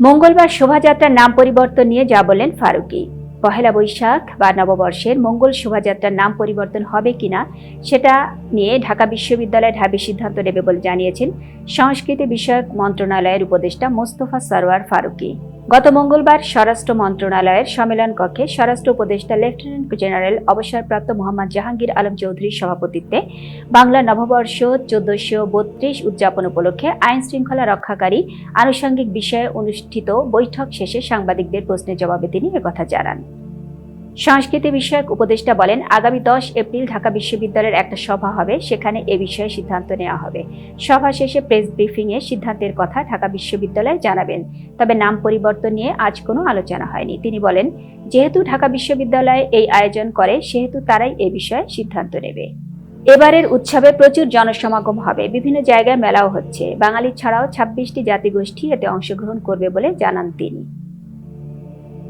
মঙ্গলবার শোভাযাত্রার নাম পরিবর্তন নিয়ে যা বললেন ফারুকি। পহেলা বৈশাখ বা নববর্ষের মঙ্গল শোভাযাত্রার নাম পরিবর্তন হবে কিনা, সেটা নিয়ে ঢাকা বিশ্ববিদ্যালয় ঢাবি সিদ্ধান্ত নেবে বলে জানিয়েছেন সংস্কৃতি বিষয়ক মন্ত্রণালয়ের উপদেষ্টা মোস্তফা সরওয়ার ফারুকি। গত মঙ্গলবার স্বরাষ্ট্র মন্ত্রণালয়ের সম্মেলন কক্ষে স্বরাষ্ট্র উপদেষ্টা লেফটেন্যান্ট জেনারেল অবসরপ্রাপ্ত মোহাম্মদ জাহাঙ্গীর আলম চৌধুরীর সভাপতিত্বে বাংলা নববর্ষ চোদ্দশো বত্রিশ উদযাপন উপলক্ষে আইন শৃঙ্খলা রক্ষাকারী আনুষঙ্গিক বিষয়ে অনুষ্ঠিত বৈঠক শেষে সাংবাদিকদের প্রশ্নের জবাবে তিনি একথা জানান। সংস্কৃতি বিষয়ক উপদেষ্টা বলেন, আগামী দশ এপ্রিল ঢাকা বিশ্ববিদ্যালয়ের একটা সভা হবে। সেখানে এ বিষয়ে সিদ্ধান্ত নেওয়া হবে। সভা শেষে প্রেস ব্রিফিংয়ে সিদ্ধান্তের কথা ঢাকা বিশ্ববিদ্যালয়ে জানাবেন। তবে নাম পরিবর্তন নিয়ে আজ কোনো আলোচনা হয়নি। তিনি বলেন, যেহেতু ঢাকা বিশ্ববিদ্যালয় এই আয়োজন করে, সেহেতু তারাই এ বিষয়ে সিদ্ধান্ত নেবে। এবারের উৎসবে প্রচুর জনসমাগম হবে। বিভিন্ন জায়গায় মেলাও হচ্ছে। বাঙালি ছাড়াও ছাব্বিশটি জাতিগোষ্ঠী এতে অংশগ্রহণ করবে বলে জানান তিনি।